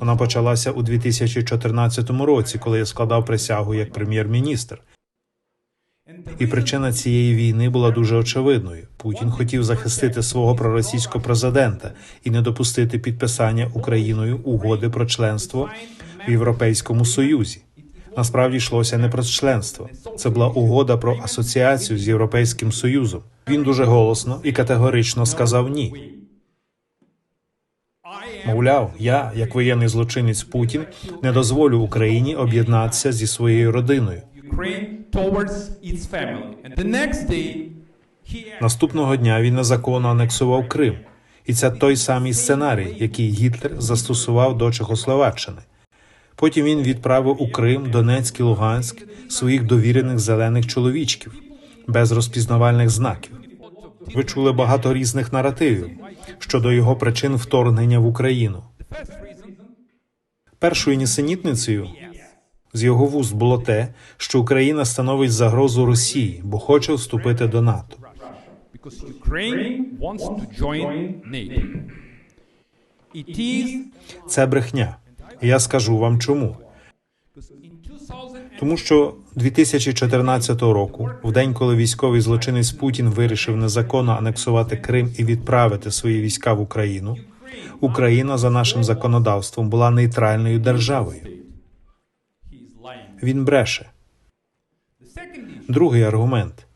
Вона почалася у 2014 році, коли я складав присягу як прем'єр-міністр. І причина цієї війни була дуже очевидною. Путін хотів захистити свого проросійського президента і не допустити підписання Україною угоди про членство в Європейському Союзі. Насправді йшлося не про членство. Це була угода про асоціацію з Європейським Союзом. Він дуже голосно і категорично сказав ні. Мовляв, я, як воєнний злочинець Путін, не дозволю Україні об'єднатися зі своєю родиною. Наступного дня він незаконно анексував Крим, і це той самий сценарій, який Гітлер застосував до Чехословаччини. Потім він відправив у Крим, Донецьк і Луганськ своїх довірених зелених чоловічків без розпізнавальних знаків. Ви чули багато різних наративів щодо його причин вторгнення в Україну. Першою нісенітницею з його вуст було те, що Україна становить загрозу Росії, бо хоче вступити до НАТО. Це брехня. Я скажу вам чому. In 2000 Тому що 2014 року, в день, коли військовий злочинець Путін вирішив незаконно анексувати Крим і відправити свої війська в Україну, Україна за нашим законодавством була нейтральною державою. Він бреше. Другий аргумент.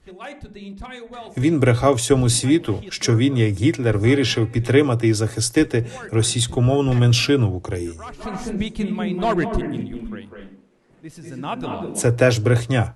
Він брехав всьому світу, що він, як Гітлер, вирішив підтримати і захистити російськомовну меншину в Україні. Це теж брехня.